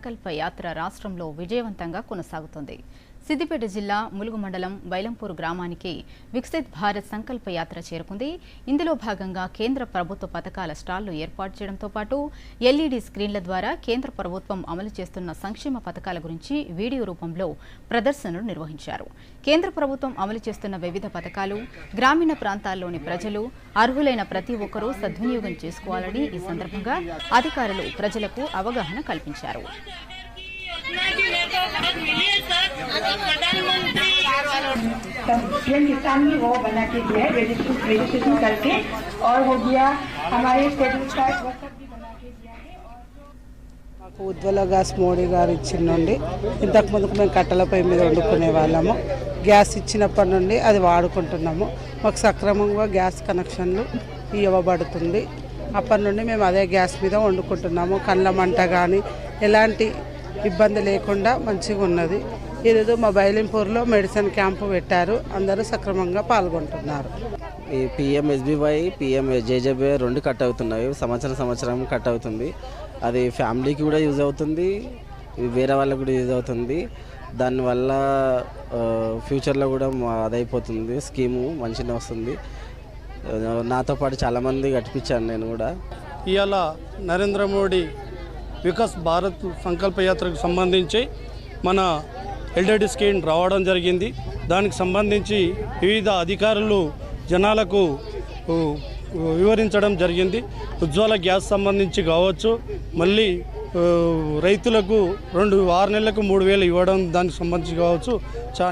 సంకల్ప యాత్ర రాష్ట్రంలో విజయవంతంగా కొనసాగుతోంది. సిద్దిపేట జిల్లా ములుగు మండలం బైలంపూర్ గ్రామానికి వికసిత్ భారత్ సంకల్ప యాత్ర చేరుకుంది. ఇందులో భాగంగా కేంద్ర ప్రభుత్వ పథకాల స్టాళ్ళు ఏర్పాటు చేయడంతో పాటు ఎల్ఈడీ స్క్రీన్ల ద్వారా కేంద్ర ప్రభుత్వం అమలు చేస్తున్న సంక్షేమ పథకాల గురించి వీడియో రూపంలో ప్రదర్శనలు నిర్వహించారు. కేంద్ర ప్రభుత్వం అమలు చేస్తున్న వివిధ పథకాలు గ్రామీణ ప్రాంతాల్లోని ప్రజలు అర్హులైన ప్రతి ఒక్కరూ సద్వినియోగం చేసుకోవాలని ఈ సందర్భంగా అధికారులు ప్రజలకు అవగాహన కల్పించారు. पीएम किसान भी वो बना के दिया है रजिस्ट्रेशन रजिस्ट्रेशन करके और हो गया हमारे क्रेडिट कार्ड वो सब भी बना के दिया है మాకు ఉజ్వల గ్యాస్ మోడీ గారు ఇచ్చిండండి ఇంతకు ముందుకు మేము కట్టెల పొయ్యి మీద వండుకునే వాళ్ళము గ్యాస్ ఇచ్చినప్పటి నుండి అది వాడుకుంటున్నాము మాకు సక్రమంగా గ్యాస్ కనెక్షన్లు ఇవ్వబడుతుంది అప్పటి నుండి మేము అదే గ్యాస్ మీద వండుకుంటున్నాము కళ్ళ మంట కానీ ఎలాంటి ఇబ్బంది లేకుండా మంచిగా ఉన్నది ఈరోజు మా బైలింపూర్లో మెడిసిన్ క్యాంపు పెట్టారు. అందరూ సక్రమంగా పాల్గొంటున్నారు. ఈ పిఎం ఎస్బీవై పిఎం జేజేబీ రెండు కట్ అవుతున్నాయి. సంవత్సరం సంవత్సరం కట్ అవుతుంది. అది ఫ్యామిలీకి కూడా యూజ్ అవుతుంది. వేరే వాళ్ళకి కూడా యూజ్ అవుతుంది. దానివల్ల ఫ్యూచర్లో కూడా అదైపోతుంది. స్కీము మంచిగా వస్తుంది. నాతో పాటు చాలామంది కట్టించాను నేను కూడా. ఇవాళ నరేంద్ర మోడీ వికాస్ భారత్ సంకల్ప యాత్రకు సంబంధించి మన ఎల్డెడి స్కీమ్ రావడం జరిగింది. దానికి సంబంధించి వివిధ అధికారులు జనాలకు వివరించడం జరిగింది. ఉజ్వల గ్యాస్ సంబంధించి కావచ్చు మళ్ళీ రైతులకు రెండు ఆరు నెలలకు మూడు వేలు ఇవ్వడం దానికి సంబంధించి కావచ్చు. చా